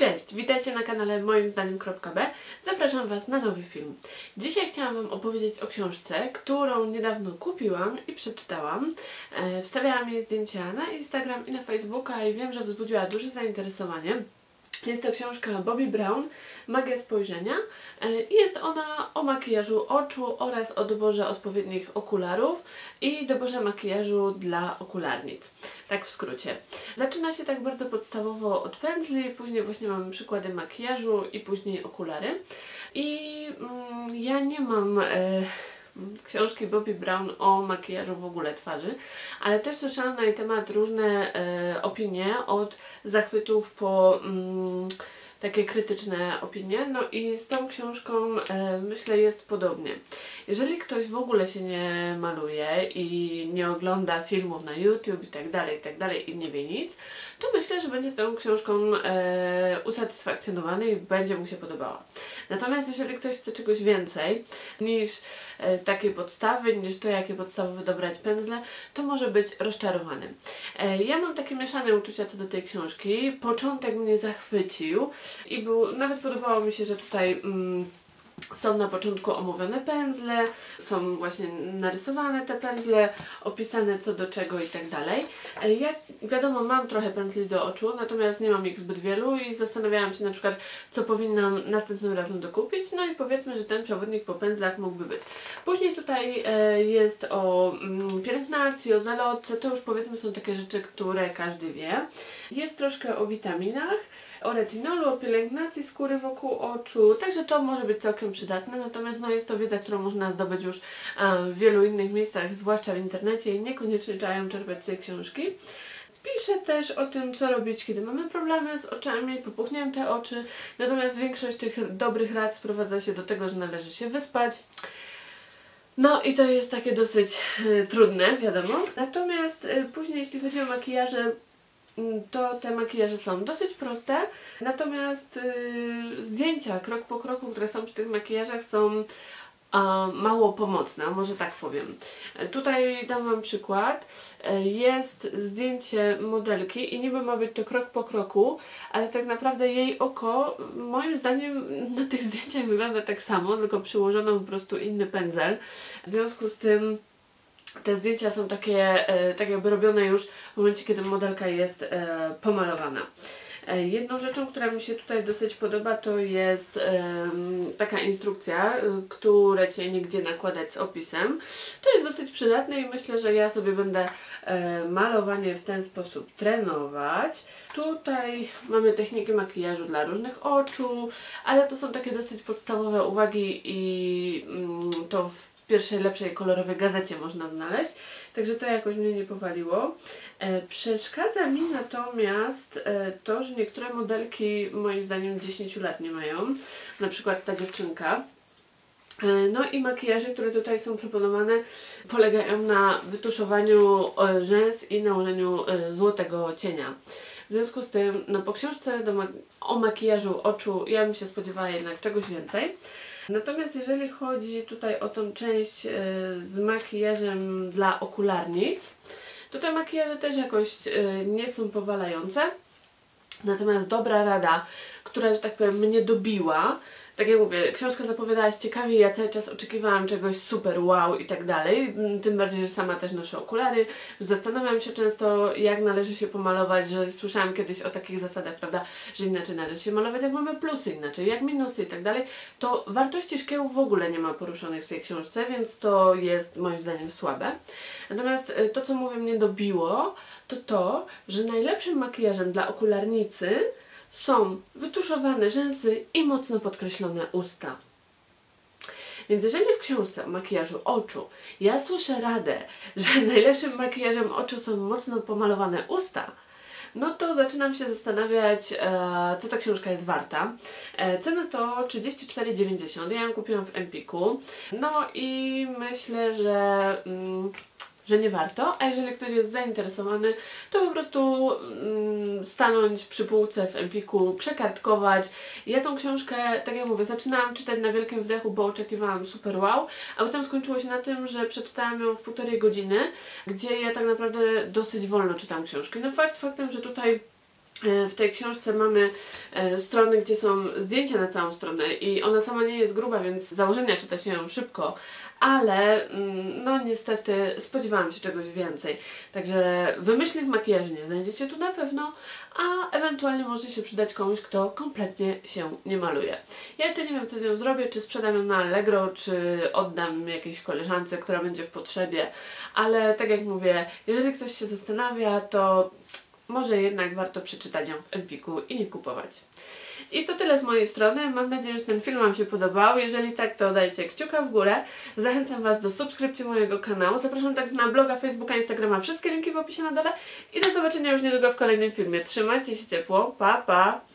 Cześć, witajcie na kanale moim zdaniem.b. Zapraszam Was na nowy film. Dzisiaj chciałam Wam opowiedzieć o książce, którą niedawno kupiłam i przeczytałam. E, wstawiałam jej zdjęcia na Instagram i na Facebooka i wiem, że wzbudziła duże zainteresowanie. Jest to książka Bobby Brown, Magia Spojrzenia e, jest ona o makijażu oczu oraz o doborze odpowiednich okularów i doborze makijażu dla okularnic. Tak w skrócie. Zaczyna się tak bardzo podstawowo od pędzli, później właśnie mamy przykłady makijażu i później okulary. I mm, ja nie mam... E, książki Bobby Brown o makijażu w ogóle twarzy, ale też słyszałam na jej temat różne e, opinie od zachwytów po mm, takie krytyczne opinie. No i z tą książką e, myślę jest podobnie. Jeżeli ktoś w ogóle się nie maluje i nie ogląda filmów na YouTube i tak dalej, i tak dalej i nie wie nic, to myślę, że będzie tą książką e, usatysfakcjonowany i będzie mu się podobała. Natomiast jeżeli ktoś chce czegoś więcej niż e, takie podstawy, niż to jakie podstawowe dobrać pędzle, to może być rozczarowany. E, ja mam takie mieszane uczucia co do tej książki. Początek mnie zachwycił i był, nawet podobało mi się, że tutaj mm, są na początku omówione pędzle, są właśnie narysowane te pędzle, opisane co do czego i tak dalej. E, ja wiadomo mam trochę pędzli do oczu, natomiast nie mam ich zbyt wielu i zastanawiałam się na przykład co powinnam następnym razem dokupić, no i powiedzmy, że ten przewodnik po pędzlach mógłby być. Później tutaj e, jest o mm, pielęgnacji, o zalotce, to już powiedzmy są takie rzeczy, które każdy wie. Jest troszkę o witaminach, o retinolu, o pielęgnacji skóry wokół oczu, także to może być całkiem przydatne, natomiast no, jest to wiedza, którą można zdobyć już w wielu innych miejscach, zwłaszcza w internecie i niekoniecznie trzeba ją czerpać z tej książki. Piszę też o tym, co robić, kiedy mamy problemy z oczami, popuchnięte oczy, natomiast większość tych dobrych rad sprowadza się do tego, że należy się wyspać. No i to jest takie dosyć y, trudne, wiadomo. Natomiast y, później, jeśli chodzi o makijaże, to te makijaże są dosyć proste, natomiast yy, zdjęcia krok po kroku, które są przy tych makijażach są a, mało pomocne, może tak powiem. Tutaj dam Wam przykład. Jest zdjęcie modelki i niby ma być to krok po kroku, ale tak naprawdę jej oko moim zdaniem na tych zdjęciach wygląda tak samo, tylko przyłożono po prostu inny pędzel. W związku z tym te zdjęcia są takie, e, tak jakby robione już w momencie, kiedy modelka jest e, pomalowana. E, jedną rzeczą, która mi się tutaj dosyć podoba, to jest taka instrukcja, które Cię nigdzie nakładać z opisem. To jest dosyć przydatne i myślę, że ja sobie będę malowanie w ten sposób trenować. Tutaj mamy techniki makijażu dla różnych oczu, ale to są takie dosyć podstawowe uwagi i mm, to w pierwszej lepszej kolorowej gazecie można znaleźć. Także to jakoś mnie nie powaliło. E, przeszkadza mi natomiast e, to, że niektóre modelki moim zdaniem 10 lat nie mają. Na przykład ta dziewczynka. E, no i makijaże, które tutaj są proponowane polegają na wytuszowaniu rzęs i nałożeniu złotego cienia. W związku z tym, no po książce ma o makijażu oczu ja bym się spodziewała jednak czegoś więcej. Natomiast jeżeli chodzi tutaj o tą część e, z makijażem dla okularnic, to te makijaże też jakoś e, nie są powalające. Natomiast dobra rada, która, że tak powiem, mnie dobiła, tak jak mówię, książka zapowiadała się ciekawie, ja cały czas oczekiwałam czegoś super wow i tak dalej, mm, tym bardziej, że sama też noszę okulary, zastanawiam się często jak należy się pomalować, że słyszałam kiedyś o takich zasadach, prawda, że inaczej należy się malować, jak mamy plusy inaczej, jak minusy i tak dalej, to wartości szkiełów w ogóle nie ma poruszonych w tej książce, więc to jest moim zdaniem słabe. Natomiast y, to, co mówię mnie dobiło, to to, że najlepszym makijażem dla okularnicy są wytuszowane rzęsy i mocno podkreślone usta. Więc jeżeli w książce o makijażu oczu ja słyszę radę, że najlepszym makijażem oczu są mocno pomalowane usta, no to zaczynam się zastanawiać, e, co ta książka jest warta. E, cena to 34,90. Ja ją kupiłam w Empiku. No i myślę, że mm, że nie warto, a jeżeli ktoś jest zainteresowany, to po prostu mm, stanąć przy półce w Empiku, przekartkować. Ja tą książkę, tak jak mówię, zaczynałam czytać na wielkim wdechu, bo oczekiwałam super wow, a potem skończyło się na tym, że przeczytałam ją w półtorej godziny, gdzie ja tak naprawdę dosyć wolno czytam książki. No fakt faktem, że tutaj W tej książce mamy e, strony, gdzie są zdjęcia na całą stronę i ona sama nie jest gruba, więc z założenia czyta się ją szybko, ale mm, no niestety spodziewałam się czegoś więcej. Także wymyślnych makijaży nie znajdziecie tu na pewno, a ewentualnie może się przydać komuś, kto kompletnie się nie maluje. Ja jeszcze nie wiem, co z nią zrobię, czy sprzedam ją na Allegro, czy oddam jakiejś koleżance, która będzie w potrzebie, ale tak jak mówię, jeżeli ktoś się zastanawia, to może jednak warto przeczytać ją w Empiku i nie kupować. I to tyle z mojej strony. Mam nadzieję, że ten film Wam się podobał. Jeżeli tak, to dajcie kciuka w górę. Zachęcam Was do subskrypcji mojego kanału. Zapraszam także na bloga, Facebooka, Instagrama. Wszystkie linki w opisie na dole. I do zobaczenia już niedługo w kolejnym filmie. Trzymajcie się ciepło. Pa, pa!